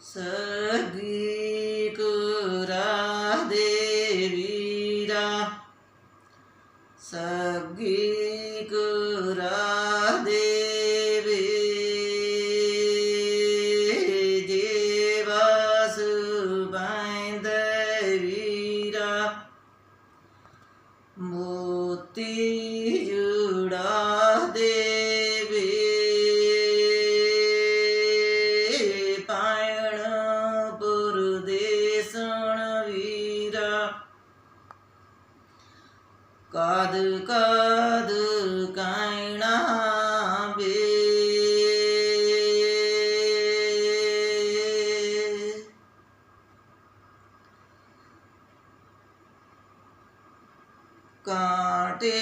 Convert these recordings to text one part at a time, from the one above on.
ਸਗੀ ਕੁਰਾ ਦੇ ਰਾ ਸਗੀ ਕੁਰਾ ਦੇਵੇ ਜੀਵਸ ਬੈਂਦ ਵੀਰਾ ਮੋਤੀ ਕਦ ਕਦ ਕਾਇਣਾ ਬੇ ਕਾਟੇ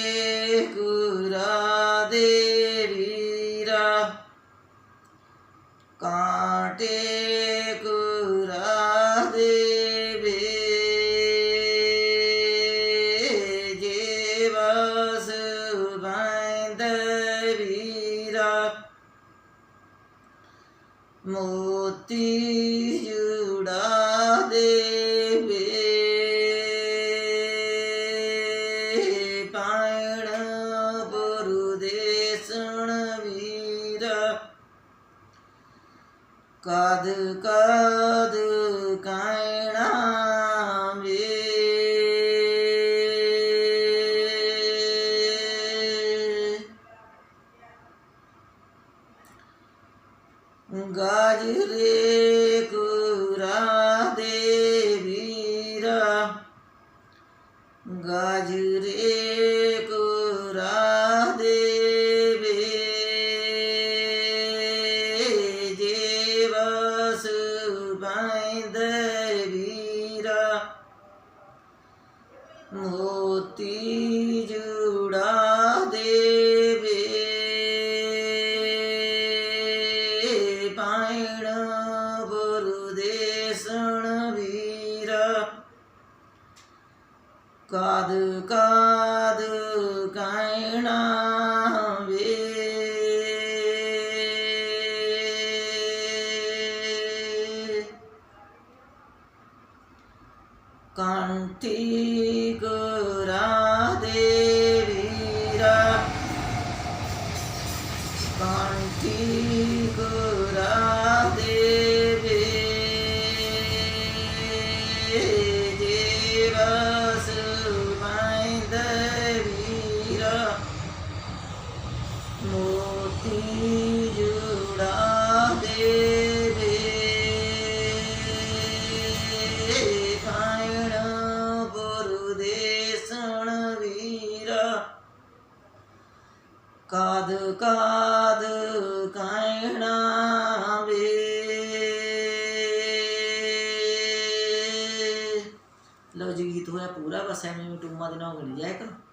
ਮੋਤੀ ਜੁੜਾ ਦੇਵੇ। ਦੇ ਪੁਰਦੇਸਣ ਵੀਰਾ। ਕਦ ਕਦ ਗਾਜਰੇ ਕੁਰਾ ਦੇ ਵੀਰਾ। ਗਾਜਰੇ ਕੁਰਾ ਦੇਵੇ ਜੀਵਸ ਬੈਂਦ ਵੀਰਾ। ਮੋਤੀ ਜੁੜਾ ਕਾਦ ਕਦ ਕਹਿਣਾ ਵੇ। ਕੰਠੀ ਗੁਰਾ ਕਦ ਕਾਦ ਕਹਿਣਾ ਵੇ। ਲਓ ਜੀ, ਗੀਤ ਹੋਇਆ ਪੂਰਾ, ਬਸ ਐਵੇਂ ਟੂਮਾ ਦੇ ਨਾਲ ਗੜੀ ਜਾਇਆ ਕਰੋ।